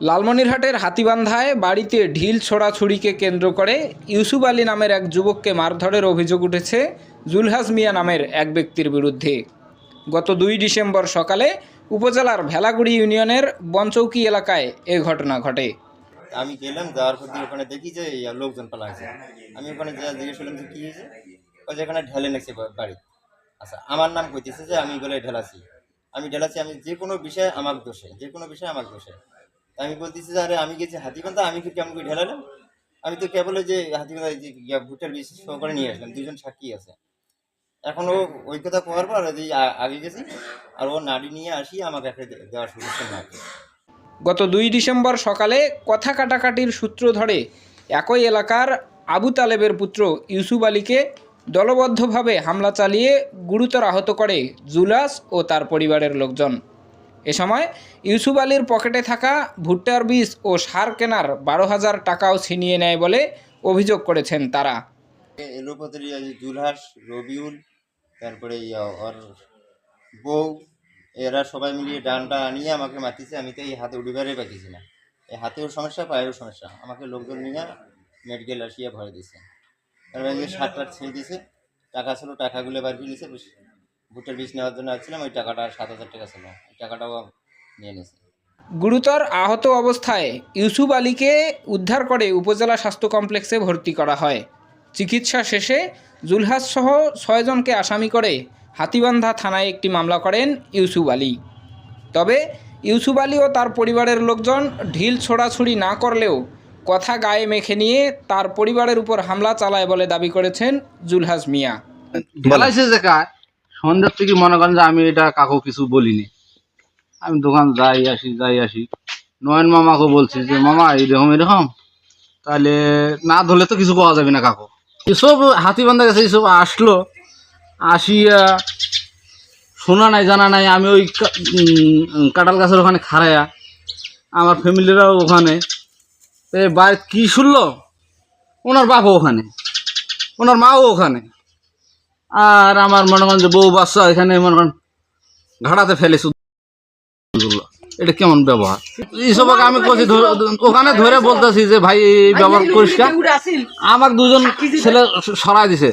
লালমনিরহাটের হাতিবান্ধায় বাড়িতে ঢিল ছোড়াছুড়িকে কেন্দ্র করে ইউসুফ আলী নামের এক যুবককে মারধরের অভিযোগ উঠেছে জুলহাস মিয়া নামের এক ব্যক্তির বিরুদ্ধে। গত দুই ডিসেম্বর সকালে উপজেলার ভেলাগুড়ি ইউনিয়নের বনচৌকি এলাকায় এ ঘটনা ঘটে। আমি গেলাম, যাওয়ার পর ওখানে দেখি যে লোকজন পালা আছে। আমি ওখানে যা জিজ্ঞেস করলাম যে কী হয়েছে? ওই যে এখানে ঢেলে নেছে বাড়ি। আচ্ছা আমার নাম কইতেছে যে আমি বলে ঢেলাছি। আমি ঢেলাছি, আমি যে কোনো বিষয়ে আমার দোষে, যে কোনো বিষয়ে আমার দোষে। আমি বলতেছি, আরে, আমি গেছি হাতিবান্ধা, আমি কি কেমন করে ঢেলালাম? আমি তো কেবল যে হাতিবান্ধা যে ভুট্টার বিষ করে নিয়ে আসলাম, দুজন সাক্ষী আছে। এখন ও ওই কথা কোয়ার পর আগে গেছি, আর ও নাড়ি নিয়ে আসি, আমাকে একটা দেওয়ার সুযোগ না গত দুই ডিসেম্বর সকালে কথা কাটাকাটির সূত্র ধরে একই এলাকার আবু তালেবের পুত্র ইউসুফ আলীকে দলবদ্ধভাবে হামলা চালিয়ে গুরুতর আহত করে জুলাস ও তার পরিবারের লোকজন। এ সময় ইউসুফ আলীর পকেটে থাকা ভুট্টার বীজ ও সার কেনার বারো হাজার টাকাও ছিনিয়ে নেয় বলে অভিযোগ করেছেন তারা। এলোপাতারি জুলহাস রবিউল, তারপরে বউ, এরা সবাই মিলিয়ে ডানটা আনিয়ে আমাকে মাতিছে, আমি তো এই হাতে উড়িবারে পাইতেছি না। এই হাতেও সমস্যা, পায়েরও সমস্যা। আমাকে লোকজন নিয়ে মেডিকেল আসিয়া ভরে দিছে। তারপরে সাত টাট ছেড়ে দিছে, টাকা ছিল, টাকাগুলো বার করে নিছে ভুট্টার বীজ নেওয়ার জন্য আসছিলাম ওই টাকাটা সাত হাজার টাকা ছিল। ওই টাকাটাও নিয়ে নিছে গুরুতর আহত অবস্থায় ইউসুফ আলীকে উদ্ধার করে উপজেলা স্বাস্থ্য কমপ্লেক্সে ভর্তি করা হয়। চিকিৎসা শেষে জুলহাস সহ ছয়জনকে আসামি করে হাতিবান্ধা থানায় একটি মামলা করেন ইউসুফ আলী। তবে ইউসুফ আলী ও তার পরিবারের লোকজন ঢিল ছোড়াছুড়ি না করলেও কথা গায়ে মেখে নিয়ে তার পরিবারের উপর হামলা চালায় বলে দাবি করেছেন জুলহাস মিয়া। সন্ধ্যার থেকে মনে করেন যে আমি এটা কাকু কিছু বলিনি। আমি দোকান যাই আসি যাই আসি। নয়ন মামাকে বলছি যে মামা এরকম এরকম তাহলে না ধরলে তো কিছু পাওয়া যাবে না কাকু। এসব হাতি বান্ধা গেছে এসব আসলো। আসিয়া শোনা নাই জানা নাই আমি ওই কা- উম, কাঁঠাল গাছের ওখানে খাড়ায়া আমার ফ্যামিলিরাও ওখানে। এ বাড়ি কি শুনলো? ওনার বাপও ওখানে। ওনার মাও ওখানে। আর আমার মনে করেন যে বউ বাচ্চা এখানে মনে করেন ঘাড়াতে ফেলেছে গুলো। এটা কেমন ব্যবহার? এইসব আমি ধরে- ওখানে ধরে বলতেছি যে ভাই এই ব্যবহার পরিষ্কার আমার দুজন ছেলে সরাই দিছে।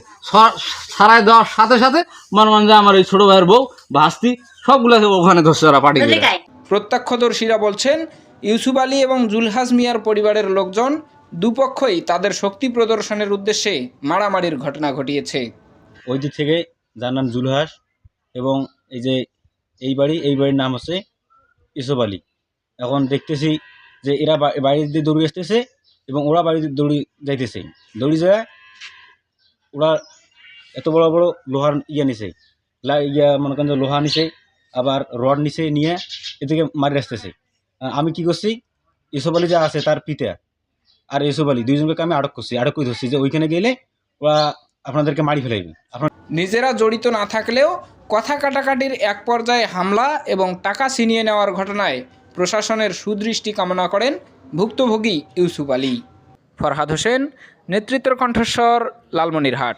সরাই দেওয়ার সাথে সাথে মনে করেন যে আমার এই ছোট ভাইয়ের বউ ভাস্তি সবগুলোকে ওখানে ধরছে ওরা পাঠিয়ে দিলে। প্রত্যক্ষদর্শীরা বলছেন ইউসুফ আলী এবং জুলহাস মিয়ার পরিবারের লোকজন দুপক্ষই তাদের শক্তি প্রদর্শনের উদ্দেশ্যে মারামারির ঘটনা ঘটিয়েছে। ওই দিক থেকে যার নাম জুলহাস এবং এই যে এই বাড়ি, এই বাড়ির নাম হচ্ছে ইসব আলী। এখন দেখতেছি যে এরা বা- বাড়ি দিয়ে দৌড়ি আসতেছে এবং ওরা বাড়ি দিয়ে দৌড়ি যাইতেছে। দৌড়ি যায় ওরা এত বড় বড় লোহার ইয়া নিছে। ইয়া মনে করেন যে লোহা নিছে, আবার রড নিচে নিয়ে এদিকে মারি আসতেছে। আমি কি করছি? ইসব আলী যা আছে তার পিতা। আর ইসব আলী, দুইজনকে আমি আটক করছি। আটক করে ধরছি যে ওইখানে গেলে ওরা আপনাদেরকে মারি ফেলে আপনার নিজেরা জড়িত না থাকলেও কথা কাটাকাটির এক পর্যায়ে হামলা এবং টাকা ছিনিয়ে নেওয়ার ঘটনায় প্রশাসনের সুদৃষ্টি কামনা করেন ভুক্তভোগী ইউসুফ আলী। ফরহাদ হোসেন, নেতৃত্বের কণ্ঠস্বর, লালমনিরহাট।